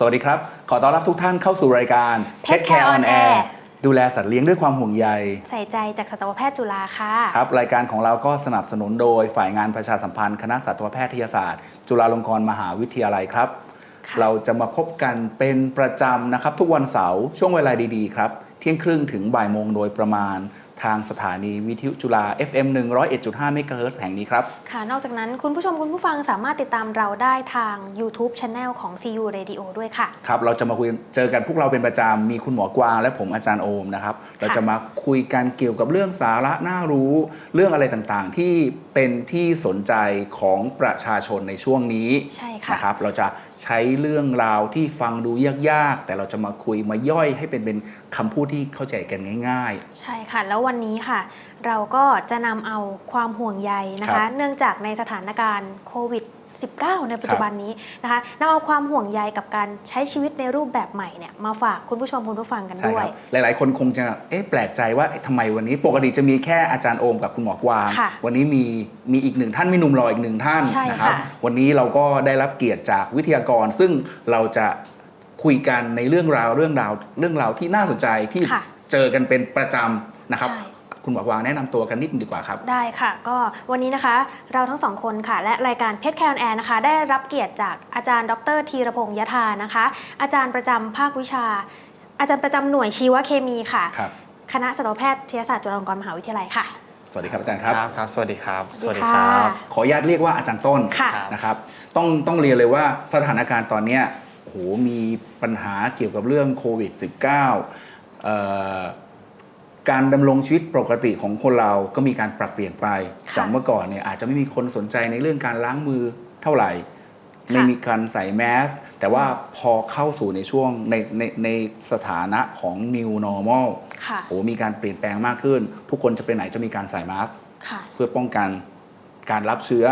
สวัสดีครับ ขอต้อนรับทุกท่านเข้าสู่รายการ Pet Care on Air ดูแลสัตว์เลี้ยงด้วยความห่วงใย ใส่ใจจากสัตวแพทย์จุฬาค่ะ ครับ รายการของเราก็สนับสนุนโดยฝ่ายงานประชาสัมพันธ์ คณะสัตวแพทยศาสตร์ จุฬาลงกรณ์มหาวิทยาลัยครับค่ะเราจะมาพบกันเป็นประจำนะครับ ทุกวันเสาร์ช่วงเวลาดีๆครับ เที่ยงครึ่งถึงบ่ายโมงโดยประมาณ ทางสถานีวิทยุจุฬา FM 101.5เมกะเฮิรตซ์แห่งนี้ครับ ค่ะ นอกจากนั้นคุณผู้ชมคุณผู้ฟังสามารถติดตามเราได้ทาง YouTube Channel ของ CU Radio ด้วยค่ะ ครับ เราจะมาคุยเจอกันพวกเราเป็นประจำมีคุณหมอกวางและผมอาจารย์โอมนะครับ เราจะมาคุยกันเกี่ยวกับเรื่องสาระน่ารู้ เรื่องอะไรต่างๆ ที่เป็นที่สนใจของประชาชนในช่วงนี้ใช่ค่ะนะครับเราจะ ใช้เรื่องราวที่ฟังดูยากๆ แต่เราจะมาคุยมาย่อยให้เป็นเป็นคำพูดที่เข้าใจกันง่าย ๆ ใช่ค่ะ แล้ววันนี้ค่ะ เราก็จะนำเอาความห่วงใยนะครัคะ บเนื่องจากในสถานการณ์โควิด 19 ในปัจจุบันนี้นะคะนำเอาความห่วงใยกับการใช้ชีวิตในรูปแบบใหม่เนี่ยมาฝากคุณผู้ชมคุณผู้ฟังกันๆใช่ด้วคย รับหลาย ๆ คนคงจะเอ๊ะแปลกใจว่าเอ๊ะทำไมวันนี้ ปกติจะมีแค่อาจารย์โอมกับคุณหมอกวาง ค่ะวันนี้มีมีอีกหนึ่งท่านมีหนุ่มหล่ออีกหนึ่งท่านใช่นะครับค่ะ วันนี้เราก็ได้รับเกียรติจากวิทยากร ซึ่งเราจะคุยกันในเรื่องราวเรื่องราวเรื่องราวที่น่าสนใจที่ค่ะเจอกันเป็นประจำนะครับ ใช่ คุณหมอกวางแนะนำตัวกันนิดนึงดีกว่าครับ ได้ค่ะ ก็วันนี้นะคะเราทั้งสองคนค่ะ และรายการเพชรแคลแอนนะคะ ได้รับเกียรติจากอาจารย์ ดรธีรพงษ์ยธานะคะ อาจารย์ประจำภาควิชา อาจารย์ประจำหน่วยชีวเคมีค่ะครับคณะสัตวแพทยศาสตร์จุฬาลงกรณ์มหาวิทยาลัยค่ะสวัสดีครับอาจารย์ครับครับครับสวัสดีครับ สวัสดีค่ะขออนุญาตเรียกว่าอาจารย์ต้นค่ะนะครับ ต้องต้องเรียนเลยว่าสถานการณ์ตอนเนี้ยโอ้โหมีปัญหาเกี่ยวกับเรื่องโควิด -19 เอ่อ การดำรงชีวิตปกติของคนเราก็มีการปรับเปลี่ยนไป ค่ะจากเมื่อก่อนเนี่ยอาจจะไม่มีคนสนใจในเรื่องการล้างมือเท่าไหร่ไม่มีการใส่แมสแต่ว่าพอเข้าสู่ในช่วงในในในสถานะของ new normal ค่ะโอ้มีการเปลี่ยนแปลงมากขึ้น ทุกคนจะไปไหนจะมีการใส่แมส ค่ะเพื่อป้องกันการรับเชื้อ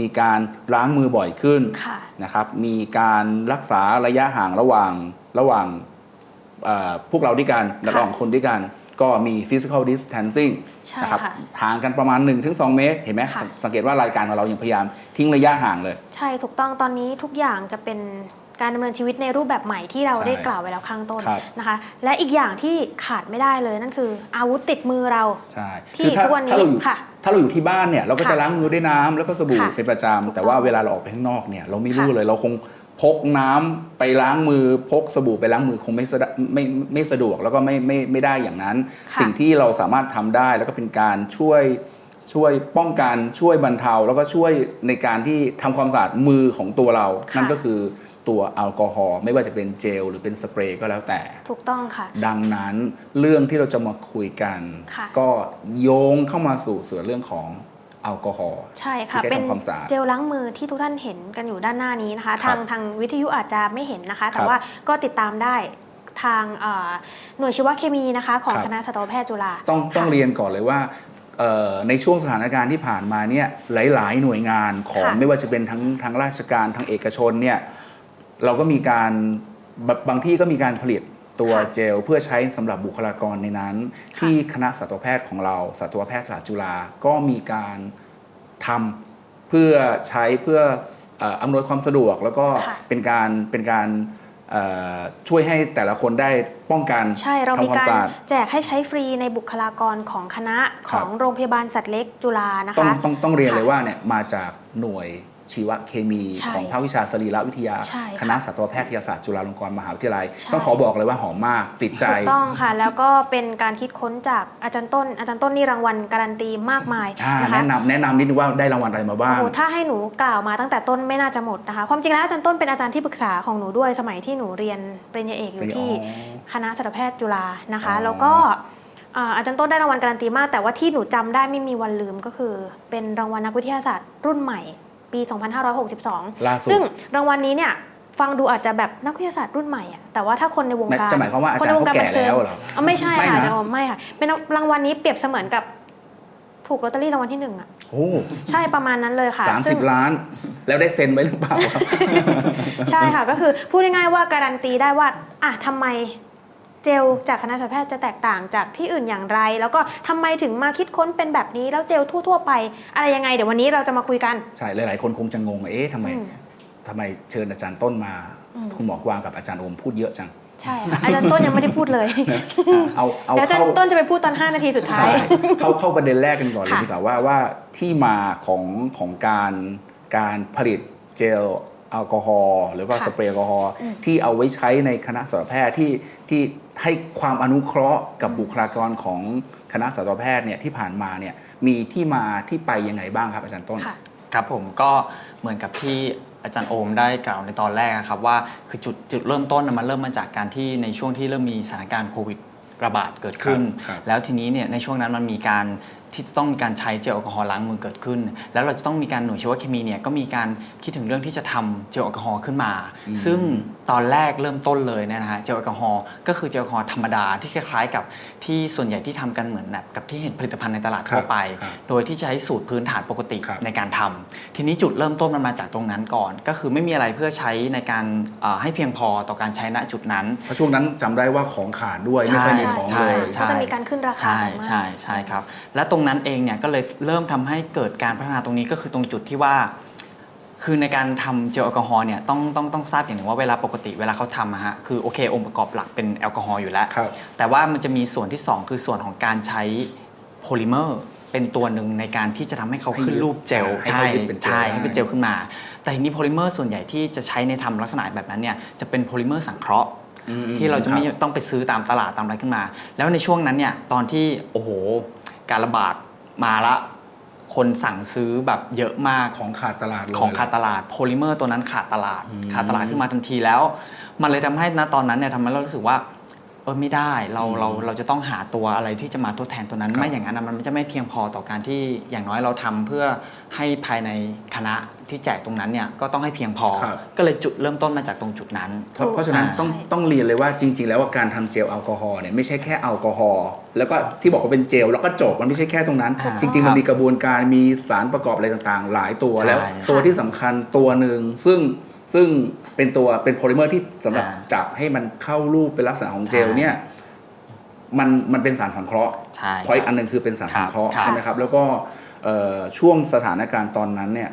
มีการล้างมือบ่อยขึ้นค่ะ นะครับ มีการรักษาระยะห่างระหว่างระหว่างเอ่อพวกเราด้วยกันระหว่างคนด้วยกัน ก็มี physical distancing ใช่นะครับค่ะห่างกันประมาณ 1-2 เมตร เห็นไหมค่ะ สังสังเกตว่ารายการของเรายังพยายามทิ้งระยะห่างเลย ใช่ถูกต้องตอนนี้ทุกอย่างจะเป็นการดำเนินชีวิตในรูปแบบใหม่ที่เราใช่ได้กล่าวไว้แล้วข้างต้นครับ นะคะ และอีกอย่างที่ขาดไม่ได้เลยนั่นคืออาวุธติดมือเรา ใช่ที่คือถ้าทุกวันนี้ถ้าเราอยู่ค่ะถ้าเราอยู่ที่บ้านเนี่ยเราก็จะค่ะล้างมือด้วยน้ำแล้วก็สบู่ค่ะเป็นประจถูกำแต่ว่าต้องเวลาเราออกไปข้างนอกเนี่ยเราไม่รู้ค่ะเลยเราคง พกน้ำไปล้างมือพกสบู่ไปล้างมือคงไม่สะดไม่ไม่สะดวกแล้วก็ไม่ไม่ไม่ได้อย่างนั้นค่ะสิ่งที่เราสามารถทำได้แล้วก็เป็นการช่วยช่วยป้องกันช่วยบรรเทา แล้วก็ช่วยในการที่ทำความสะอาดมือของตัวเราค่ะนั่นก็คือตัวแอลกอฮอล์ไม่ว่าจะเป็นเจลหรือเป็นสเปรย์ก็แล้วแต่ ถูกต้องค่ะ ดังนั้นเรื่องที่เราจะมาคุยกันค่ะก็โยงเข้ามาสู่ส่วนเรื่องของแอ ลกอฮอล์ใช่ค่ะที่ใช้เป็นทำความสะอาดเจลล้างมือที่ทุกท่านเห็นกันอยู่ด้านหน้านี้นะคะครัทาบงทางวิทยุอาจจะไม่เห็นนะคะ แต่ครับว่าก็ติดตามได้ทางเอ่อหน่วยชีวเคมีนะคะ ของครับคณะสัตวแพทย์จุฬาต้องต้องค่ะเรียนก่อนเลยว่าเอ่อในช่วงสถานการณ์ที่ผ่านมาเนี่ยหลาย ๆ หน่วยงานของค่ะไม่ว่าจะเป็นทั้งทั้งราชการทั้งเอกชนเนี่ยเราก็มีการบางบางที่ก็มีการผลิต ตัวค่ะเจลเพื่อใช้สำหรับบุคลากรในนั้นค่ะที่คณะสัตวแพทย์ของเราสัตวแพทยศาสตร์จุฬาก็มีการทำเพื่อใช้เพื่อเอ่ออำนวยความสะดวก แล้วก็ค่ะเป็นการเป็นการเอ่อช่วยให้แต่ละคนได้ป้องกันใช่เรามีทำความการสะอาดแจกให้ใช้ฟรีในบุคลากรของคณะคขรับองโรงพยาบาลสัตว์เล็กจุฬานะต้องคะต้องต้องเรียนค่ะเลยว่าเนี่ยมาจากหน่วย ชีวเคมีใช่ของภาควิชาสรีรวิทยา ใช่ค่ะ คณะสัตวแพทยศาสตร์จุฬาลงกรณ์มหาวิทยาลัยใช่ต้องขอบอกเลยว่าหอมมากติดใจ ถูกต้องค่ะ แล้วก็เป็นการคิดค้นจากอาจารย์ต้น อาจารย์ต้นนี่รางวัลการันตีมากมายอ่านะคะแนะนำแนะนำนิดนึงว่าได้รางวัลอะไรมาบ้างโอ้โหถ้าให้หนูกล่าวมาตั้งแต่ต้นไม่น่าจะหมดนะคะ ความจริงแล้วอาจารย์ต้นเป็นอาจารย์ที่ปรึกษาของหนูด้วยสมัยที่หนูเรียนปริญญาเอกอยู่ที่อ๋อคณะสัตวแพทย์จุฬานะคะ อ๋อ แล้วก็อ่าอาจารย์ต้นได้รางวัลการันตีมาก แต่ว่าที่หนูจำได้ไม่มีวันลืมก็คือ เป็นรางวัลนักวิทยาศาสตร์รุ่นใหม่ ปี 2562 ล่าสุด ซึ่งรางวัลนี้เนี่ยฟังดูอาจจะแบบนักวิทยาศาสตร์รุ่นใหม่อะแต่ว่าถ้าคนในวงการจะหมายความว่าอาคนจารในย์วงเขาการแก่บันเทิงแล้วเหรออ๋อไม่ใช่ไม่ค่ะนะอาจารย์ไม่ค่ะ เป็นรางวัลนี้เปรียบเสมือนกับถูกลอตเตอรี่รางวัลที่หนึ่งอะโอ้ใช่ประมาณนั้นเลยค่ะสามสิซึ่บงล้าน แล้วได้เซ็นไว้หรือเปล่าครับใช่ค่ะก็คือพูดง่ายๆว่าการันตีได้ว่าอะทำไม เจลจากคณะสัตวแพทย์จะแตกต่างจากที่อื่นอย่างไร แล้วก็ทำไมถึงมาคิดค้นเป็นแบบนี้แล้วเจลทั่ว ๆ ไป อะไรยังไง เดี๋ยววันนี้เราจะมาคุยกัน ใช่ หลาย ๆ คนคงจะงงว่าเอ๊ะทำไมอืมทำไมเชิญอาจารย์ต้นมา อืม คุณหมอกวางกับอาจารย์โอมพูดเยอะจัง ใช่ค่ะอาจารย์ต้นยังไม่ได้พูดเลยนะเอาเอาแล้วอาจารเข้าย์ต้นจะไปพูดตอน 5 นาทีสุดท้าใช่ย เข้าเข้าประเด็นแรกกันก่อนเลยค่ะ ดีกว่าว่าว่าที่มาของของการการผลิตเจลแอลกอฮอล์หรือว่าค่ะสเปรย์แอลกอฮอล์อืมที่เอาไว้ใช้ในคณะสัตวแพทย์ที่ที่ ให้ความอนุเคราะห์กับบุคลากรของคณะสัตวแพทย์เนี่ยที่ผ่านมาเนี่ยมีที่มาที่ไปยังไงบ้างครับอาจารย์ต้น ค่ะ ครับผมก็เหมือนกับที่อาจารย์โอมได้กล่าวในตอนแรกอะครับว่าคือจุดจุดเริ่มต้นน่ะมันเริ่มมาจากการที่ในช่วงที่เริ่มมีสถานการณ์โควิดระบาดเกิดขึ้น ครับแล้วทีนี้เนี่ยในช่วงนั้นมันมีการ ที่ต้องมีการใช้เจลแอลกอฮอล์ล้างมือเกิดขึ้น แล้วเราจะต้องมีการหน่วยชีวเคมีเนี่ยก็มีการคิดถึงเรื่องที่จะทำเจลแอลกอฮอล์ขึ้นมาอืมซึ่งตอนแรกเริ่มต้นเลยเนี่ยนะฮะเจลแอลกอฮอล์ก็คือเจลแอลกอฮอล์ธรรมดาที่คล้ายๆกับที่ส่วนใหญ่ที่ทำกันเหมือนแบบกับที่เห็นผลิตภัณฑ์ในตลาดทั่วไป ครับโดยที่จะใช้สูตรพื้นฐานปกติครับในการทำทีนี้จุดเริ่มต้นมันมาจากตรงนั้นก่อน ก็คือไม่มีอะไรเพื่อใช้ในการเอ่อให้เพียงพอต่อการใช้ณจุดนั้น เพราะช่วงนั้นจำได้ว่าของขาดด้วยไม่ค่อยมีของใช่ เลยใช่ก็จะมีการขึ้นราคาใช่กันมาก ใช่ใช่ครับ และตรงนั้นเองเนี่ยก็เลยเริ่มทำให้เกิดการพัฒนาตรงนี้ก็คือตรงจุดที่ว่า คือในการทำเจลแอลกอฮอล์เนี่ยต้องต้องต้องทราบอย่างหนึ่งว่าเวลาปกติเวลาเขาทำอะฮะคือโอเค องค์ประกอบหลักเป็นแอลกอฮอล์อยู่แล้วครับแต่ว่ามันจะมีส่วนที่ 2 คือส่วนของการใช้โพลิเมอร์เป็นตัวหนึ่งในการที่จะทำให้เขาขึ้นรูปเจลให้ใช่เขายึดเป็นเจลใช่ได้ให้เป็นเจลขึ้นมา แต่ทีนี้โพลิเมอร์ส่วนใหญ่ที่จะใช้ในทำลักษณะแบบนั้นเนี่ยจะเป็นโพลิเมอร์สังเคราะห์อืมที่เราจะไม่ครับต้องไปซื้อตามตลาดตามอะไรขึ้นมา แล้วในช่วงนั้นเนี่ยตอนที่โอ้โห การระบาดมาละ คนสั่งซื้อแบบเยอะมาก ของขาดตลาดเลย ของขาดตลาดโพลิเมอร์ตัวนั้นขาดตลาดอืมขาดตลาดขึ้นมาทันทีแล้ว มันเลยทำให้ณตอนนั้นเนี่ยทำให้เรารู้สึกว่าเออไม่ได้เราอืมเราเราจะต้องหาตัวอะไรที่จะมาทดแทนตัวนั้นครับไม่อย่างนั้นนะมันจะไม่เพียงพอต่อการที่อย่างน้อยเราทำเพื่อให้ภายในคณะที่แจกตรงนั้นเนี่ยก็ต้องให้เพียงพอครับก็เลยจุดเริ่มต้นมาจากตรงจุดนั้น เพราะเพราะฉะนั้นอ่าต้องใช่ต้องเรียนเลยว่าจริง ๆ แล้วว่าการทำเจลแอลกอฮอล์เนี่ยไม่ใช่แค่แอลกอฮอล์แล้วก็ที่บอกว่าเป็นเจลแล้วก็จบมันไม่ใช่แค่ตรงนั้นอ่าจริง ๆ มันมีกระบวนการมีสารประกอบอะไรต่างๆ หลายตัวใช่แล้ว ตัวที่สำคัญตัวหนึ่งซึ่งซึ่ง เป็นตัวเป็นโพลิเมอร์ที่สำหรับอ่าจับให้มันเข้ารูปเป็นลักษณะของเจลใช่ เนี่ยมันมันเป็นสารสังเคราะห์ ใช่ พอยอันหนึงคือเป็นสารสังเคราะห์ครับ ใช่ไหมครับ แล้วก็เอ่อช่วงสถานการณ์ตอนนั้นเนี่ย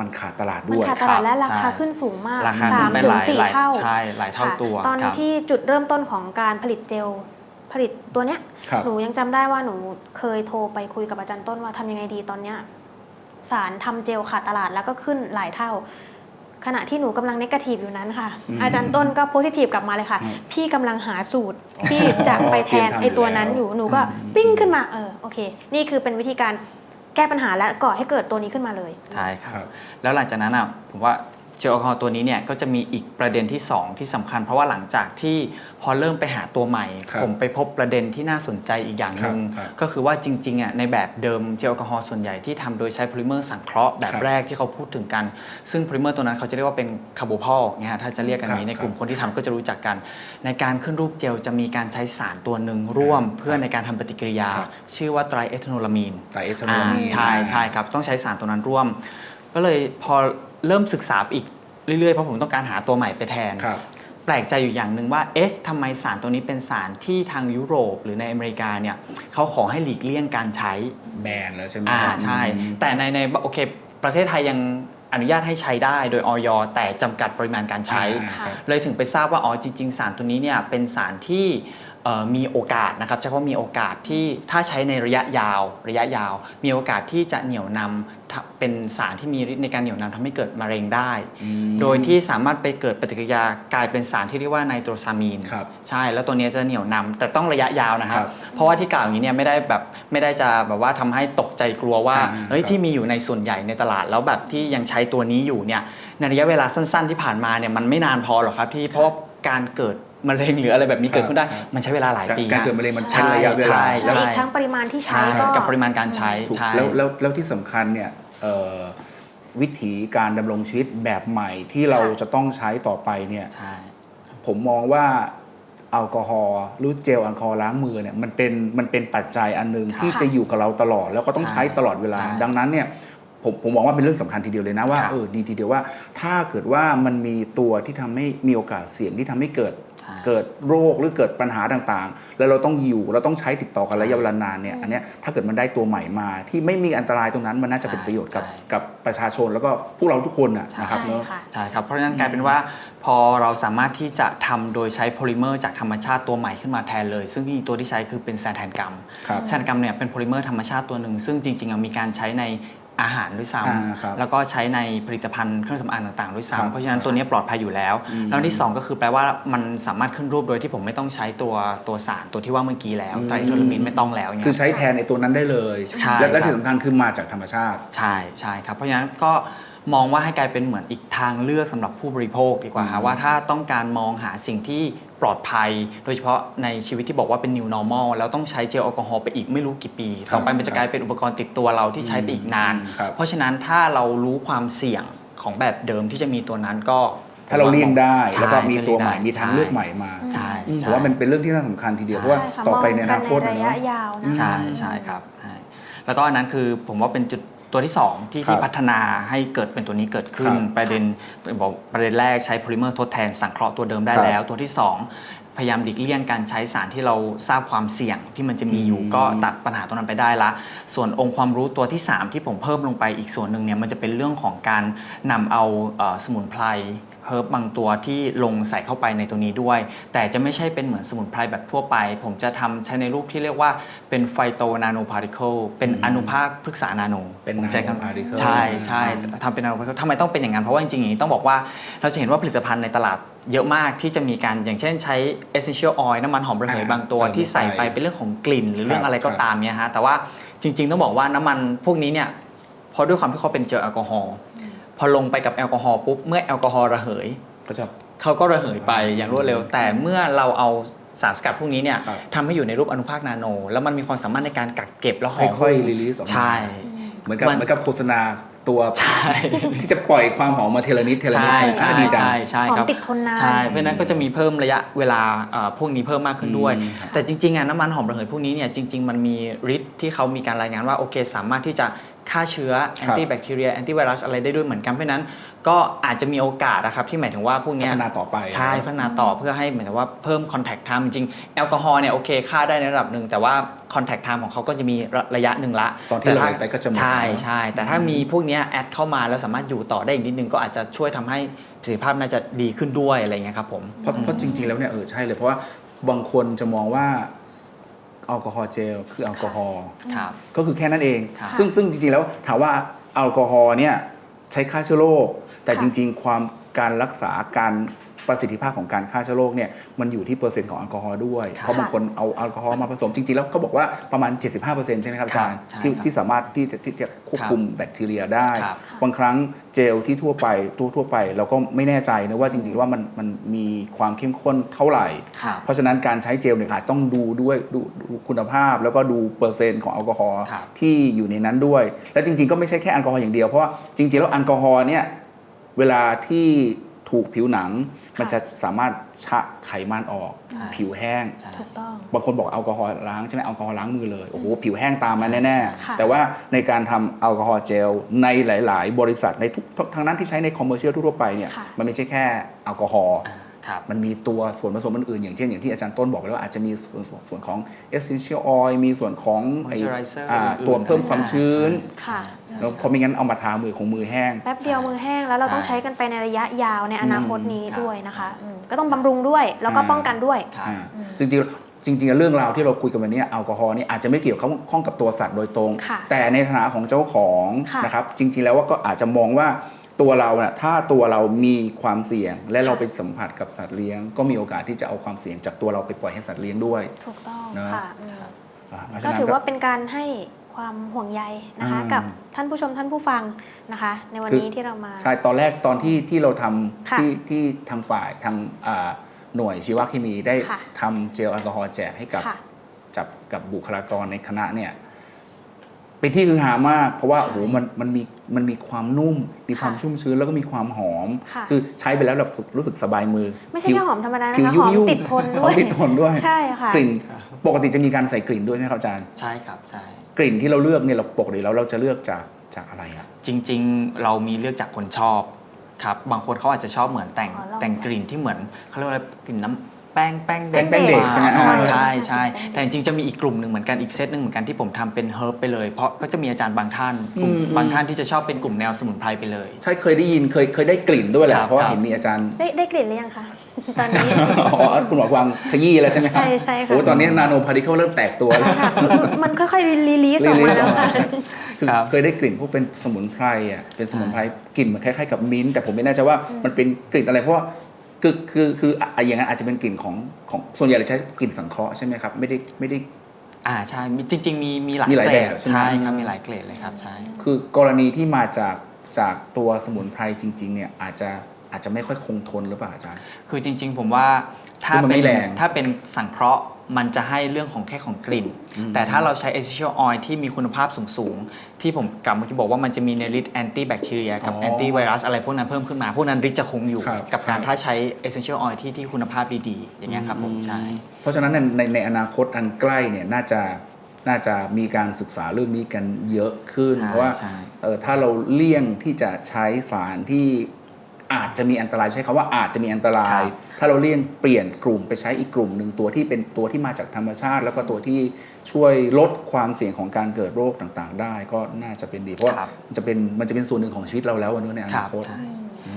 มันขาดตลาดมันด้วย ขาดตลาดและราใช่คาขึ้นสูงมากราคาสาขึ้มนไปถึหงลายสี่หลายเท่าใช่หลายเท่าค่ะตัวตอนครับ ที่จุดเริ่มต้นของการผลิตเจล ผลิตตัวเนี้ย ครับ หนูยังจำได้ว่าหนูเคยโทรไปคุยกับอาจารย์ต้นว่าทำยังไงดีตอนเนี้ยสารทำเจลขาดตลาดแล้วก็ขึ้นหลายเท่า ขณะที่หนูกำลังเนกาทีฟอยู่นั้นค่ะอืมอาจารย์ต้นก็โพสิทีฟกลับมาเลยค่ะอืมพี่กำลังหาสูตรที่จะไปแทนเตรียมทำไอตัวนั้นอยู่อยู่แล้วหนูก็อืมปิ้งขึ้นมาเออโอเค นี่คือเป็นวิธีการแก้ปัญหาและก่อให้เกิดตัวนี้ขึ้นมาเลย ใช่ครัครับบแล้วหลังจากนั้นอะผมว่า เจลแอลกอฮอล์ตัวนี้เนี่ยก็จะมีอีกประเด็นที่ 2 ที่สำคัญ เพราะว่าหลังจากที่พอเริ่มไปหาตัวใหม่ครับผมไปพบประเด็นที่น่าสนใจอีกอย่างหนึ่งครับครับก็คือว่าจริงๆอะในแบบเดิมเจลแอลกอฮอล์ส่วนใหญ่ที่ทำโดยใช้โพลิเมอร์สังเคราะห์แบบครับแรกที่เขาพูดถึงกัน ซึ่งโพลิเมอร์ตัวนั้นเขาจะเรียกว่าเป็นคาร์โบพอลเนี่ยฮะถ้าจะเรียกกันอย่างนี้ครับในกลุ่มคนที่ทำก็จะรู้จักกัน ในการขึ้นรูปเจลจะมีการใช้สารตัวหนึ่งร่วม เพื่อในการทำปฏิกิริยาครับชื่อว่าไตรเอทานอลามีนไตรเอทานอลามีนอ่าใช่ใช่ครับต้องใช้สารตัวนั้นร่วม ก็เลยพอ เริ่มศึกษาอีกเรื่อยๆ เพราะผมต้องการหาตัวใหม่ไปแทน ครับ แปลกใจอยู่อย่างหนึ่งว่า เอ๊ะทำไมสารตัวนี้เป็นสารที่ทางยุโรปหรือในอเมริกาเนี่ยเขาขอให้หลีกเลี่ยงการใช้ แบนแล้วใช่ไหมอ่าครับใช่ อืม แต่ในในโอเค ประเทศไทยยังอนุญาตให้ใช้ได้โดยออยแต่จำกัดปริมาณการใช้ อ่าครับ เลยถึงไปทราบว่าอ๋อจริง ๆ สารตัวนี้เนี่ยเป็นสารที่เอ่อ มีโอกาสนะครับเฉพาะมีโอกาสที่ถ้าใช้ในระยะยาวระยะยาว มีโอกาสที่จะเหนี่ยวนำทะเป็นสารที่มีฤทธิ์ในการเหนี่ยวนำทำให้เกิดมะเร็งได้อืมโดยที่สามารถไปเกิดปฏิกิริยากลายเป็นสารที่เรียกว่าไนโตรซามีนครับใช่แล้วตัวเนี้ยจะเหนี่ยวนำแต่ต้องระยะยาวนะครัครับบเพราะว่าที่กล่าวอย่างนี้เนี่ยไม่ได้แบบไม่ได้จะแบบว่าทำให้ตกใจกลัวว่าอ่าเฮ้ยครับที่มีอยู่ในส่วนใหญ่ในตลาด แล้วแบบที่ยังใช้ตัวนี้อยู่เนี่ยในระยะเวลาสั้น ๆ ที่ผ่านมาเนี่ยมันไม่นานพอหรอกครับที่เพราะว่า การเกิดมะเร็งหรืออะไรแบบนี้เกิดขึ้นได้ครับมันใช้เวลาหลายปีการฮะเกิดมะเร็งมันใช้ระยะเวลาใช่และใช่อีกทั้งปริมาณที่ใช้ใช่ก็กับปริมาณการใช้ถูกใช่แล้วแล้วแล้วที่สำคัญเนี่ยเอ่อวิถีการดำรงชีวิตแบบใหม่ที่เราจะต้องใช้ต่อไปเนี่ยใช่ผมมองว่าแอลกอฮอล์หรือเจลแอลกอฮอล์ล้างมือเนี่ยมันเป็นมันเป็นปัจจัยอันหนึงค่ะที่จะอยู่กับเราตลอดแล้วก็ต้องใช่ใช้ตลอดเวลาใช่ดังนั้นเนี่ย ผมผมมองว่าเป็นเรื่องสำคัญทีเดียวเลยนะว่าครับเออดีทีเดียวว่าถ้าเกิดว่ามันมีตัวที่ทำให้มีโอกาสเสี่ยงที่ทำให้เกิดใช่เกิดโรคหรือเกิดปัญหาต่างๆ แล้วเราต้องอยู่เราต้องใช้ติดต่อกันระยะเวลานานเนี่ยอันเนี้ยถ้าเกิดมันได้ตัวใหม่มา ที่ไม่มีอันตรายตรงนั้นมันน่าจะเป็นประโยชน์กับกับประชาชนแล้วก็พวกเราทุกคนน่ะนะครับใช่เนอะค่ะใช่ครับเพราะฉะนั้นกลายเป็นว่าพอเราสามารถที่จะทำโดยใช้โพลิเมอร์จากธรรมชาติตัวใหม่ขึ้นมาแทนเลย ซึ่งจริงๆตัวที่ใช้คือเป็นแซนแทนกัมครับแซนแทนกัมเนี่ยเป็นโพลิเมอร์ธรรมชาติตัวหนึ่งซึ่งจริงๆอะมีการใช้ใน อาหารด้วยซ้อ่าครับำแล้วก็ใช้ในผลิตภัณฑ์เครื่องสำอางต่างๆด้วยครับซ้ำเพราะฉะนั้นตัวนี้ปลอดภัยอยู่แล้ว อืมแล้วที่สองก็คือแปลว่ามันสามารถขึ้นรูปโดยที่ผมไม่ต้องใช้ตัวตัวสารตัวที่ว่าเมื่อกี้แล้วอืม ไตรโทรมินไม่ต้องแล้วเนี่ย คือใช้แทนในตัวนั้นได้เลย ใช่และและครับ ที่สำคัญคือมาจากธรรมชาติ ใช่ใช่ครับเพราะฉะนั้นก็ มองว่าให้กลายเป็นเหมือนอีกทางเลือกสำหรับผู้บริโภคดีกว่าอืฮะมว่าถ้าต้องการมองหาสิ่งที่ปลอดภัย โดยเฉพาะในชีวิตที่บอกว่าเป็น new normal แล้วต้องใช้เจลแอลกอฮอล์ไปอีกไม่รู้กี่ปีครับต่อไปมันจะกลายเป็นอุปกรณ์ติดตัวเราที่ใช้ไปอีกนานอืมครับเพราะฉะนั้นถ้าเรารู้ความเสี่ยงของแบบเดิมที่จะมีตัวนั้นก็ถ้าเราเลี่ยงได้ใช่แล้วก็มีตัวใหม่เลี่ยงได้มีทางเลือกใหม่มาใช่อืมใช่ผมว่ามันเป็นเรื่องที่น่าสำคัญทีเดียวเพราะว่าใช่ค่ะต่อไปมงในอนาคตกันะในระเนยะอะยาวนะคะใช่ใช่ครับใช่แล้วก็อันนั้นคือผมว่าเป็นจุด ตัวที่ 2 ที่ครับที่พัฒนาให้เกิดเป็นตัวนี้เกิดขึ้น ครับประเด็นบอกประเด็นแรกใช้โพลิเมอร์ทดแทนสังเคราะห์ตัวเดิมได้ครับแล้ว ตัวที่ 2 พยายามดิกเลี่ยงการใช้สารที่เราทราบความเสี่ยงที่มันจะมีอยู่อืมก็ตัดปัญหาตรงนั้นไปได้ละ ส่วนองค์ความรู้ตัวที่ 3 ที่ผมเพิ่มลงไปอีกส่วนหนึ่งเนี่ยมันจะเป็นเรื่องของการนำเอาเอ่อสมุนไพร เฮิร์บบางตัวที่ลงใส่เข้าไปในตัวนี้ด้วย แต่จะไม่ใช่เป็นเหมือนสมุนไพรแบบทั่วไป ผมจะทำใช้ในรูปที่เรียกว่าเป็นไฟโตนาโนพาร์ติเคิลเป็นอืมอนุภาคพฤกษานาโนเป็นผมใช้คำ nanoparticle ใช่ใช่ทำเป็นนาโนพาร์ติเคิลทำไมต้องเป็นอย่างนั้น เพราะว่าจริงๆอย่างนี้ต้องบอกว่าเราจะเห็นว่าผลิตภัณฑ์ในตลาดเยอะมากที่จะมีการอย่างเช่นใช้ essential oil น้ำมันหอมระเหยอ่าบางตัวเติมที่ใส่ลงไปไปเป็นเรื่องของกลิ่น หรือเรื่องอะไรก็ครับตามเนี่ยฮะแต่ว่าจริง ๆ ต้องบอกว่าน้ำมันพวกนี้เนี่ยเพราะด้วยความที่เขาเป็นเจลแอลกอฮอล์ พอลงไปกับแอลกอฮอล์ปุ๊บเมื่อแอลกอฮอล์ระเหยก็จะเขาก็ระเหยไปอย่างรวดเร็ว แต่เมื่อเราเอาสารสกัดพวกนี้เนี่ยครับทำให้อยู่ในรูปอนุภาคนาโน แล้วมันมีความสามารถในการกักเก็บแล้วห่อค่อยๆรีลีสออกมาใช่ เหมือนกับมันเหมือนกับโฆษณา ตัวใช่ที่จะปล่อยความหอมมาเทละนิดเทละนิดใช่ใช่ไหมใช่อะดีจังใช่ใช่หอมครับติดทนนาน ใช่เพราะฉะนั้นก็จะมีเพิ่มระยะเวลาเอ่อพวกนี้เพิ่มมากขึ้นด้วย อืมครับ แต่จริงๆอะน้ำมันหอมระเหยพวกนี้เนี่ยจริง ๆ มันมีฤทธิ์ที่เขามีการรายงานว่าโอเค สามารถที่จะฆ่าเชื้อแอนตี้แบคทีเรียแอนตี้ไวรัสอะไรได้ด้วยเหมือนกันเพราะฉะนั้น ก็อาจจะมีโอกาสนะครับที่หมายถึงว่าพวกพัเนี้ยฒนาต่อไปใช่พัฒนาต่อเพื่อให้เหมือนกับว่าเพิ่ม contact time จริงๆแอลกอฮอล์เนี่ยโอเคฆ่าได้ในระดับหนึ่งแต่ว่า contact time ของเขาก็จะมีระระยะหนึ่งละตอนที่แต่เราถ้าไปก็จะหมดใช่แล้วใช่แต่ถ้ามีพวกเนี้ยแอดเข้ามาแล้วสามารถอยู่ต่อได้อีกนิดนึงก็อาจจะช่วยทำให้ประสิทธิภาพน่าจะดีขึ้นด้วยอะไรเงี้ยครับผมเพราะเพราะจริง ๆแล้วเนี่ยเออใช่เลยเพราะว่าบางคนจะมองว่าแอลกอฮอล์เจลคือแอลกอฮอล์ครับก็คือแค่นั้นเองครับซึ่งซึ่งจริงๆแล้วถามว่าแอลกอฮอล์เนี่ยใช้ฆ่าเชื้อโรค แต่ค่ะจริง ๆ ความการรักษาการประสิทธิภาพของการฆ่าเชื้อโรคเนี่ยมันอยู่ที่เปอร์เซ็นต์ของแอลกอฮอล์ด้วยครับเพราะบางคนเอาแอลกอฮอล์มาผสมจริง ๆ แล้วเขาบอกว่าประมาณ 75%ใช่ไหมครับอาจารย์ใช่ที่ครับที่สามารถที่จะที่จะควบคุมแบคทีเรียได้ครับบางครั้งเจลที่ทั่วไปทั่วทั่วไป เราก็ไม่แน่ใจนะว่าจริง ๆ ว่ามันมันมีความเข้มข้นเท่าไหร่ครับเพราะฉะนั้นการใช้เจลเนี่ยอาจต้องดูด้วยดูดูคุณภาพ แล้วก็ดูเปอร์เซ็นต์ของแอลกอฮอล์ครับที่อยู่ในนั้นด้วย และจริง ๆ ก็ไม่ใช่แค่แอลกอฮอล์อย่างเดียวเพราะว่าจริง ๆ แล้วแอลกอฮอล์เนี่ย เวลาที่ถูกผิวหนัง มันจะสามารถชะไขมันออกใช่ผิวแห้งใช่ถูกต้อง บางคนบอกแอลกอฮอล์ล้างใช่ไหมแอลกอฮอล์ล้างมือเลย โอ้โห ผิวแห้งตามมาแน่ค่ะๆแต่ว่าในการทำแอลกอฮอล์เจลในหลาย ๆ บริษัทในทุกทั้งนั้นที่ใช้ในคอมเมอร์เชียลทั่วๆไปเนี่ยค่ะมันไม่ใช่แค่แอลกอฮอล์อ่าครับมันมีตัวส่วนผสมอื่นๆอย่างเช่นอย่างที่อาจารย์ต้นบอกไปแล้วว่าอาจจะมีส่วนส่วนของ essential oil มีส่วนของไอ้ Moisturizer อ่าอื่นๆตัวเพิ่มความชื้นค่ะ แล้วพอไม่งั้นเอามาทามือของมือแห้ง แป๊บเดียวมือแห้งแล้วเราต้องใช่ใช้กันไปในระยะยาวในอนาคตนี้ครับด้วยนะคะอืมก็ต้องบำรุงด้วยแล้วก็อ่าป้องกันด้วยครับอ่าจริงๆจริงๆเรื่องราวที่เราคุยกันวันนี้แอลกอฮอล์นี่อาจจะไม่เกี่ยวข้องกับตัวสัตว์โดยตรงค่ะแต่ในฐานะของเจ้าของค่ะนะครับจริง ๆ แล้วว่าก็อาจจะมองว่าตัวเราเน่ะถ้าตัวเรามีความเสี่ยง และเราไปสัมผัสกับสัตว์เลี้ยง ก็มีโอกาสที่จะเอาความเสี่ยงจากตัวเราไปปล่อยให้สัตว์เลี้ยงด้วย ถูกต้องเนอะค่ะอืมอ่าเพราะฉะก็นั้นถือว่าเป็นการให้ ความห่วงใยนะคะอืมกับท่านผู้ชมท่านผู้ฟังนะคะ ในวันคือนี้ที่เรามาใช่ตอนแรกตอนที่ที่เราทค่ะำที่ที่ทางฝ่ายทางอ่าหน่วยชีวเคมีได้ค่ะทำเจลแอลกอฮอล์แจกให้กับค่ะจับกับบุคลากรในคณะเนี่ย เป็นที่ฮือฮามาก เพราะว่าโอ้โหมันมันมีมันมีความนุ่ม มีความค่ะชุ่มชื้นแล้วก็มีความหอม ค่ะ คือใช้ไปแล้วแบบรู้สึกสบายมือไม่ใช่ผิว แค่หอมธรรมดานะผิวคะหยุ่อมยุ่ติดทนหด้อวมยติดทนด้วย ใช่ค่ะ กลิ่นปกติจะมีการใส่กลิ่นด้วยใช่ไหมครับอาจารย์ ใช่ครับใช่ กลิ่นที่เราเลือกเนี่ยเราปกติแล้วเราจะเลือกจากจากอะไรอะ จริงๆ เรามีเลือกจากคนชอบครับ บางคนเขาอาจจะชอบเหมือนแต่งอ๋อลอง แต่งกลิ่นที่เหมือนเขาเรียกว่าอะไรกลิ่นน้ำ แป้งแป้งเด็กแป้งเด็กใช่ไหมอ่าอ่าใช่ใช่แป้งเด็กแต่จริงๆจะมีอีกกลุ่มหนึ่งเหมือนกันอีกเซตหนึ่งเหมือนกันที่ผมทำเป็นเฮิร์บไปเลย เพราะก็จะมีอาจารย์บางท่านกลุ่มอืม บางท่านที่จะชอบเป็นกลุ่มแนวสมุนไพรไปเลย ใช่เคยได้ยินเคยเคยได้กลิ่นด้วยแหคละรับเพราะว่าครับ เห็นมีอาจารย์ ได้ได้กลิ่นหรือยังคะ ตอนนี้ อ๋อคุณหมอกวางขยี้แล้วใช่ไหมครับใช่ใช่ค่ะ โอ้ตอนนี้นาโนพาร์ติเคิลเริ่มแตกตัวแล้ว ค่ะมันค่อยๆรีลีสออกมาแล้วค่ะ คือครับเคยได้กลิ่นพวกเป็นสมุนไพรอะเป็นสมุนไพรกลิ่นมันคล้ายๆกับมิ้นท์แต่ผมไม่แน่ใจว่ามันเป็นกลิ่นอะไรเพราะว่า คือคือคืออะอย่างนั้นอาจจะเป็นกลิ่นของของส่วนใหญ่เราใช้กลิ่นสังเคราะห์ใช่ไหมครับไม่ได้ไม่ได้ อ่าใช่มีจริง ๆ มีมีหลายมีหลายเกรดแบบใช่ไหม ใช่ครับมีหลายเกรดเลยครับใช่ คือกรณีที่มาจากจากตัวสมุนไพรจริง ๆ เนี่ยอาจจะอาจจะไม่ค่อยคงทนหรือเปล่าอาจารย์ คือจริง ๆ ผมว่าถ้าคือมันเป็ไม่นแรงถ้าเป็นสังเคราะห์ มันจะให้เรื่องของแค่ของกลิ่น แต่ถ้าเราใช้ essential oil ที่มีคุณภาพสูงๆ ที่ผมกลับเมื่อกี้บอกว่ามันจะมีในฤทธิ์แอนตี้แบคทีเรียกับอ๋อแอนตี้ไวรัสอะไรพวกนั้นเพิ่มขึ้นมา พวกนั้นฤทธิ์จะคงอยู่ครับกับการครับ ถ้าใช้ essential oil ที่ที่คุณภาพดีๆ อย่างเงี้ยครับผมใช่ เพราะฉะนั้นในในในอนาคตอันใกล้เนี่ยน่าจะน่าจะมีการศึกษาเรื่องนี้กันเยอะขึ้น ใช่เพราะว่าใช่ เออถ้าเราเลี่ยงที่จะใช้สารที่ อาจจะมีอันตรายใช้คำว่าอาจจะมีอันตราย ถ้าเราเลี่ยงเปลี่ยนกลุ่มไปใช้อีกกลุ่มหนึ่งตัวที่เป็นตัวที่มาจากธรรมชาติ แล้วก็ตัวที่ช่วยลดความเสี่ยงของการเกิดโรคต่างๆ ได้ ก็น่าจะเป็นดีเพราะว่าครับมันจะเป็นมันจะเป็นส่วนหนึ่งของชีวิตเราแล้ววันนี้ในอครันาบคตใช่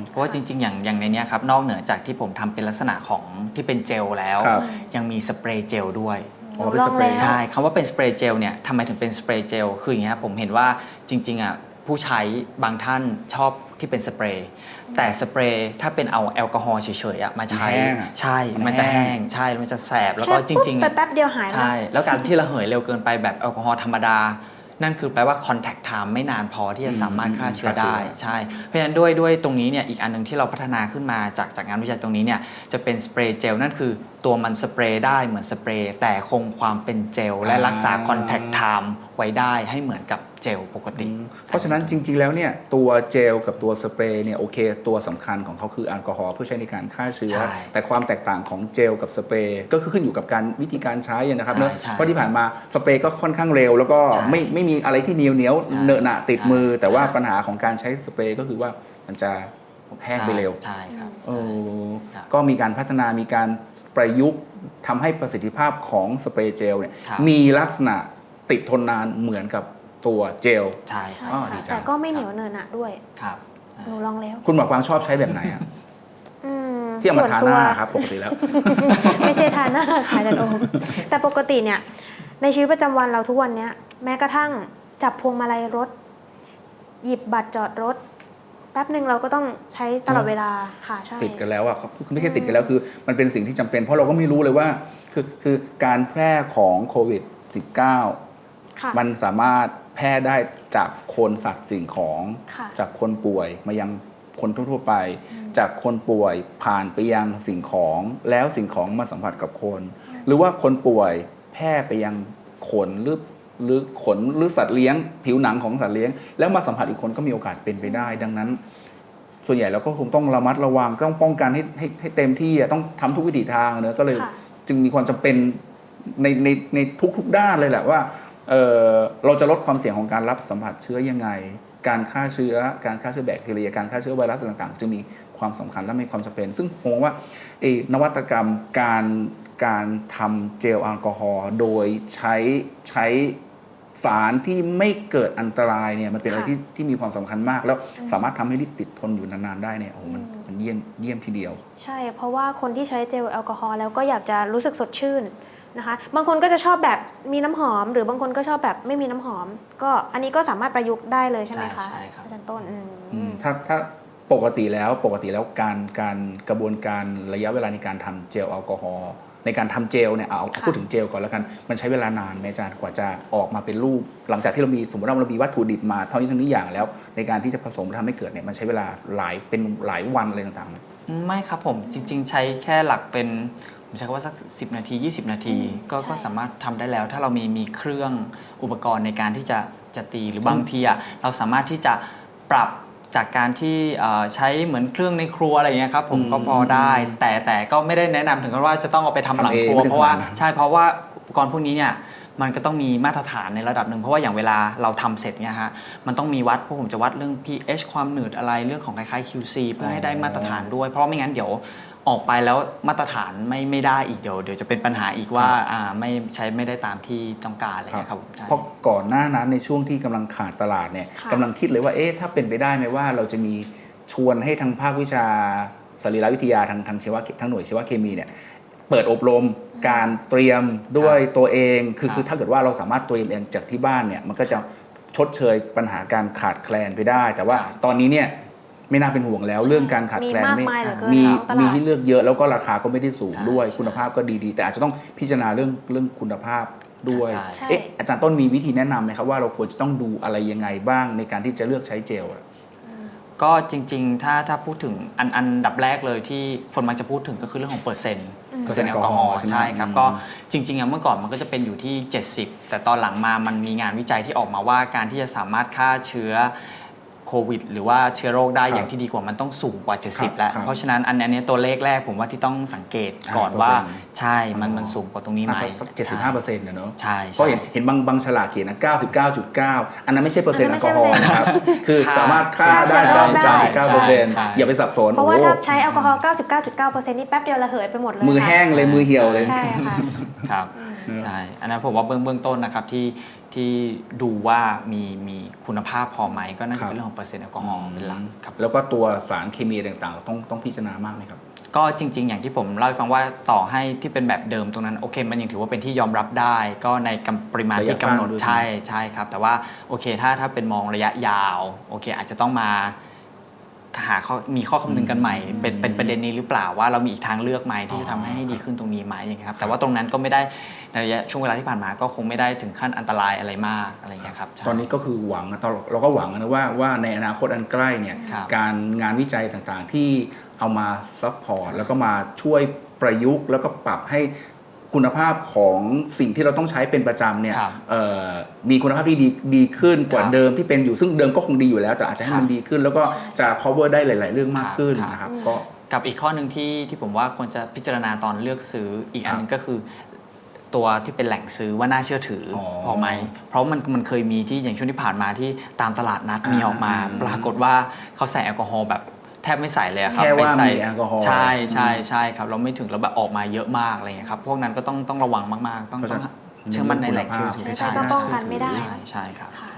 เพราะว่าจริง ๆ อย่างอย่างในเนี้ยครับนอกเหนือจากที่ผมทำเป็นลักษณะของที่เป็นเจลแล้วครับยังมีสเปรย์เจลด้วยอ๋อเป็นสเปรย์ลองแล้วใช่คำว่าเป็นสเปรย์เจลเนี่ยทำไมถึงเป็นสเปรย์เจลคืออย่างเงี้ยครับผมเห็นว่าจริงๆอะ ผู้ใช้บางท่านชอบที่เป็นสเปรย์แต่สเปรย์ถ้าเป็นเอาแอลกอฮอล์เฉยๆอะมาใช้แห้งอะใช่มันมันจะแห้แห้ง งใช่มันจะแสบแล้วก็จริงๆไปอะแป๊บเดียวหายแล้ว ใช่ แล้วการที่ระเหยเร็วเกินไปแบบแอลกอฮอล์ธรรมดา นั่นคือแปลว่า contact time ไม่นานพอที่จะสามารถฆ่าเชื้อฆ่าเชื้อ ได้ ใช่ เพราะฉะนั้นด้วยด้วยตรงนี้เนี่ยอีกอันหนึงที่เราพัฒนาขึ้นมาจากจากงานวิจัยตรงนี้เนี่ยจะเป็นสเปรย์เจลนั่นคือตัวมันสเปรย์ได้เหมือนสเปรย์แต่คงความเป็นเจลและรักษา contact time ไว้ได้ให้เหมือนกับ เจลปกติ เพราะฉะนั้นจริง ๆ แล้วเนี่ยตัวเจลกับตัวสเปรย์เนี่ยโอเค ตัวสำคัญของเขาคือแอลกอฮอล์เพื่อใช้ในการฆ่าเชื้อใช่แต่ความแตกต่างของเจลกับสเปรย์ก็คือขึ้นอยู่กับการวิธีการใช้นะครับใช่เนอะใช่เพราะที่ผ่านมาสเปรย์ก็ค่อนข้างเร็ว แล้วก็ใช่ไม่ไม่มีอะไรที่เหนียวเหนียวใช่เนอะหนะติดใช่มือ แต่ว่าปัญหาของการใช้สเปรย์ก็คือว่ามันจะแห้งไปเร็วใช่ครับเออครับก็มีการพัฒนามีการประยุกต์ทำให้ประสิทธิภาพของสเปรย์เจลเนี่ยครับมีลักษณะติดทนนานเหมือนกับ ตัวเจล ใช่คใช่รับอ๋อดีค่ะจัง แต่ก็ไม่เหนียวเนินหนะด้วยครับหนูลองแล้วคุณหมอกวางชอบใช้แบบไหนอะอืมที่เอามาทาหน้าส่วนตัวครับปกติแล้ว ไม่ใช่ทานหน้าค่ะอาจารย์โอมแต่ปกติเนี่ย ในชีวิตประจำวันเราทุกวันเนี้ย แม้กระทั่งจับพวงมาลัยรถ หยิบบัตรจอดรถ แป๊บหนึ่งเราก็ต้องใช้ตลอดเวลาค่ะใช่ ติดกันแล้วอะครับคือไม่ใช่ติดกันแล้วคือมันเป็นสิ่งที่จำเป็น เพราะเราก็ไม่รู้เลยว่าคือคือการแพร่ของโควิด -19 ค่ะ มันสามารถ แพร่ได้จากคนสัตว์สิ่งของ ค่ะจากคนป่วยมายังคนทั่วๆไป จากคนป่วยผ่านไปยังสิ่งของแล้วสิ่งของมาสัมผัสกับคน หรือว่าคนป่วยแพร่ไปยังขนหรือหรือขนหรือสัตว์เลี้ยง ผิวหนังของสัตว์เลี้ยง แล้วมาสัมผัสอีกคนก็มีโอกาสเป็นไปได้ ดังนั้น ส่วนใหญ่เราก็คงต้องระมัดระวังต้องป้องกันให้ให้ให้เต็มที่อะต้องทำทุกวิถีทางเนอะก็เลย ค่ะ จึงมีความจำเป็นในในในทุกๆด้านเลยแหละว่า เออเราจะลดความเสี่ยงของการรับสัมผัสเชื้อยังไง การฆ่าเชื้อ การฆ่าเชื้อแบคทีเรีย การฆ่าเชื้อไวรัสต่างๆจึงมีความสำคัญและมีความจำเป็น ซึ่งผมมองว่าเอ่อนวัตกรรมการการทำเจลแอลกอฮอล์โดยใช้ใช้สารที่ไม่เกิดอันตรายเนี่ยมันเป็นอะไรค่ะที่ที่มีความสำคัญมาก แล้วสามารถทำให้ลิติดทนอยู่นานๆได้เนี่ยโอ้โหมันมันเยี่ยมเยี่ยมทีเดียว ใช่ เพราะว่าคนที่ใช้เจลแอลกอฮอล์แล้วก็อยากจะรู้สึกสดชื่น นะคะ บางคนก็จะชอบแบบมีน้ำหอม หรือบางคนก็ชอบแบบไม่มีน้ำหอม ก็อันนี้ก็สามารถประยุกต์ได้เลยใช่ไหมคะใช่ใช่ครับอาจารย์ต้นอืมอืมถ้าถ้าปกติแล้วปกติแล้วการการกระบวนการระยะเวลาในการทำเจลแอลกอฮอล์ในการทำเจลเนี่ยเอาเอาค่ะพูดถึงเจลก่อนแล้วกันมันใช้เวลานานไหมอาจารย์กว่าจะออกมาเป็นรูป หลังจากที่เรามีสมมติว่าเรามีวัตถุดิบมาเท่านี้เท่านี้อย่างแล้ว ในการที่จะผสมทำให้เกิดเนี่ยมันใช้เวลาหลายเป็นหลายวันอะไรต่างๆไหมไม่ครับผมจริง ๆ ใช้แค่หลักเป็น ผมใช้คำว่าสัก 10 นาที 20 นาที ก็ใช่ก็สามารถทำได้แล้ว ถ้าเรามีมีเครื่องอุปกรณ์ในการที่จะจะตีหรือบางทีอะเราสามารถที่จะปรับจากการที่เอ่อใช้เหมือนเครื่องในครัวอะไรอย่างเงี้ยครับผมอืมก็พอได้ แต่แต่ก็ไม่ได้แนะนำถึงกับว่าจะต้องเอาไปทำหลังทำเองครัวไม่ถึงเพราะว่าขนาดนั้นใช่เพราะว่าอุปกรณ์พวกนี้เนี่ยมันก็ต้องมีมาตรฐานในระดับหนึ่งเพราะว่าอย่างเวลาเราทำเสร็จเนี่ยฮะมันต้องมีวัดพวกผมจะวัดเรื่อง pH ความหนืดอะไรเรื่องของคล้ายๆ QC เพื่อให้ได้มาตรฐานด้วย เพราะไม่งั้นเดี๋ยว ออกไปแล้วมาตรฐานไม่ไม่ได้อีกเดี๋ยวเดี๋ยวจะเป็นปัญหาอีกว่าอ่าไม่ใช้ไม่ได้ตามที่ต้องการอะไรเงี้ยครับผมใช่เพราะก่อนหน้านั้นในช่วงที่กำลังขาดตลาดเนี่ยค่ะ กำลังคิดเลยว่าเอ๊ะถ้าเป็นไปได้ไหมว่าเราจะมีชวนให้ทางภาควิชาสรีรวิทยาทางทางชีวะทางหน่วยชีวเคมีเนี่ยเปิดอบรมการเตรียมด้วยตัวเองคือครับคือถ้าเกิดว่าเราสามารถเตรียมเองจากที่บ้านเนี่ยมันก็จะชดเชยปัญหาการขาดแคลนไปได้ แต่ว่าตอนนี้เนี่ย ไม่น่าเป็นห่วงแล้ว เรื่องการขาดแคลนมีมากไม่มายเหลือเกินมีท้องตลาดมีให้เลือกเยอะแล้วก็ราคาก็ไม่ได้สูงใช่ด้วยใช่คุณภาพก็ดีๆ แต่อาจจะต้องพิจารณาเรื่องเรื่องคุณภาพด้วยใช่ใช่เอ๊ะอาจารย์ต้นมีวิธีแนะนำไหมครับว่าเราควรจะต้องดูอะไรยังไงบ้างในการที่จะเลือกใช้เจลอะก็จริง ๆ ถ้าถ้าพูดถึงอันอันดับแรกเลยที่คนมักจะพูดถึงก็คือเรื่องของเปอร์เซ็นต์อืมเปอร์เซ็นต์แอลกอฮอล์ใช่ไหมใช่ครับอืมก็จริงๆอะเมื่อก่อนมันก็จะเป็นอยู่ที่ 70 แต่ตอนหลังมามันมีงานวิจัยที่ออกมาว่าการที่จะสามารถฆ่าเชื้อ โควิด หรือว่าเชื้อโรคได้ครับอย่างที่ดีกว่ามันต้องสูงกว่าครับ70 แล้ว ครับเพราะฉะนั้นอันอันเนี้ยตัวเลขแรกผมว่าที่ต้องสังเกตก่อนอ่าว่าเปอร์เซ็นต์ใช่มันมันสูงกว่าตรงนี้ไหมสักเจ็ดสิบห้าเปอร์เซ็นต์นะเนอะใช่เพราะใช่เห็นเห็นบางบางฉลากเขียนนะ99.9 อันนั้นไม่ใช่เปอร์เซ็นต์แอลกอฮอล์นะครับ คือสามารถฆ่าได้ฆ่าเชื้อโรคได้ 99.9เปอร์เซ็นต์ใช่ อย่าไปสับสนเพราะว่าโอ้ถ้าใช้แอลกอฮอล์ 99.9%นี่แป๊บเดียวระเหยไปหมดเลยมือค่ะแห้งเลยมือเหี่ยวเลย ใช่ค่ะ ครับ ใช่ อันนั้นผมว่าเบื้องเบื้องต้นนะครับที่ ที่ดูว่ามีมีคุณภาพพอไหมก็น่าครัจะบเป็นเรื่องของเปอร์เซ็นต์แอลกอฮอล์เป็นหลักครับแล้วก็ตัวสารเคมีต่างๆ ต้องต้องพิจารณามากไหมครับ ก็จริง ๆ อย่างที่ผมเล่าให้ฟังว่าต่อให้ที่เป็นแบบเดิมตรงนั้นโอเค มันยังถือว่าเป็นที่ยอมรับได้ ก็ในกำปริมาณที่กำหนดระยะสั้นด้วยใช่ใช่ครับ แต่ว่าโอเคถ้าถ้าเป็นมองระยะยาวโอเค อาจจะต้องมา หาข้อมีข้อคำนึงกันใหม่ เป็นเป็นประเด็นนี้หรือเปล่าว่าเรามีอีกทางเลือกไหมที่จะทำให้ดีขึ้นตรงนี้ไหมอย่างเงี้ยครับแต่ว่าตรงนั้นก็ไม่ได้ในระยะช่วงเวลาที่ผ่านมาก็คงไม่ได้ถึงขั้นอันตรายอะไรมากอะไรอย่างเงี้ยครับใช่ ตอนนี้ก็คือหวังนะตอนเราก็หวังนะว่าว่าในอนาคตอันใกล้เนี่ยครับการงานวิจัยต่างๆที่เอามาซัพพอร์ตแล้วก็มาช่วยประยุกต์ แล้วก็ปรับให้ คุณภาพของสิ่งที่เราต้องใช้เป็นประจำเนี่ยครับเอ่อมีคุณภาพที่ดีดีขึ้นกว่าครับเดิมที่เป็นอยู่ซึ่งเดิมก็คงดีอยู่แล้ว แต่อาจจะให้มันครับดีขึ้น แล้วก็จะ cover ได้หลาย ๆ เรื่องมากขึ้นครับ นะครับอืมก็ กับอีกข้อหนึ่งที่ที่ผมว่าควรจะพิจารณาตอนเลือกซื้ออีกอันหนึงก็คือ ตัวที่เป็นแหล่งซื้อว่าน่าเชื่อถือออพอไหมเพราะมันมันเคยมีที่อย่างช่วงที่ผ่านมาที่ตามตลาดนัดอ่ามีมีออกมาปรากฏว่าเขาใส่แอลกอฮอล์แบบ แทบไม่ใส่เลยอะครับแค่ว่าไปใส่มีแอลกอฮอล์ใช่ใช่ใช่ครับเราไม่ถึงเราแบบออกมาเยอะมากอะไรอย่างเงี้ยครับพวกนั้นก็ต้องต้องระวังมากๆ ต้องเพราะฉะต้องนั้นเชื่อมั่นในแหล่งเชื่อถือใช่ก็ป้องกันไม่ได้ ใช่ใช่ครับ ค่ะ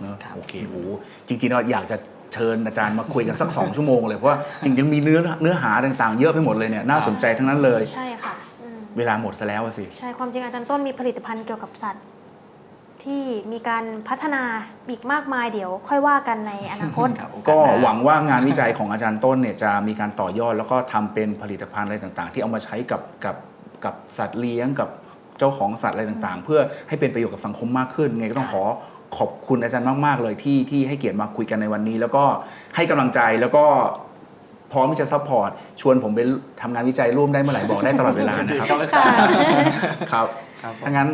เนอะครับโอเคโอ้จริงๆเราอยากจะเชิญอาจารย์มาคุยกันสัก 2 ชั่วโมงเลย เพราะว่าจริงๆมีเนื้อเนื้อหาต่างๆ เยอะไปหมดเลยเนี่ยน่าสนใจทั้งนั้นเลย ใช่ค่ะอืมเวลาหมดซะแล้วอะสิ ใช่ความจริงอาจารย์ต้นมีผลิตภัณฑ์เกี่ยวกับสัตว์ ที่มีการพัฒนาอีกมากมายเดี๋ยว ค่อยว่ากันในอนาคต ครับโอาสก็น้า หวังว่างานวิจัยของอาจารย์ต้นเนี่ยจะมีการต่อยอดแล้วก็ทำเป็นผลิตภัณฑ์อะไรต่างๆ ที่เอามาใช้กับกับกับสัตว์เลี้ยงกับเจ้าของสัตว์อะไรต่างๆ เพื่อให้เป็นประโยชน์กับสังคมมากขึ้นไงก็ต้องขอขอบคุณอาจารย์มาก ๆ เลยที่ที่ให้เกียรติมาคุยกันในวันนี้ แล้วก็ให้กำลังใจแล้วก็พร้อมที่จะซัพพอร์ตชวนผมไปทำงานวิจัยร่วมได้เมื่อไหร่บอกได้ตลอดเวลานะครับค่ะครับ ครับผม ถ้างั้น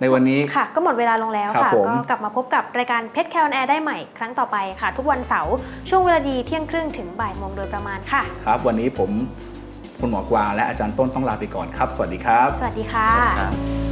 ในวันนี้ ค่ะ ก็หมดเวลาลงแล้วครับค่ะผมก็กลับมาพบกับรายการเพชรแคลแอร์ได้ใหม่ครั้งต่อไปค่ะ ทุกวันเสาร์ช่วงเวลาดีเที่ยงครึ่งถึงบ่ายโมงโดยประมาณค่ะ ครับ วันนี้ผมคุณหมอกวางและอาจารย์ต้นต้องลาไปก่อนครับ สวัสดีครับ สวัสดีค่ะครับ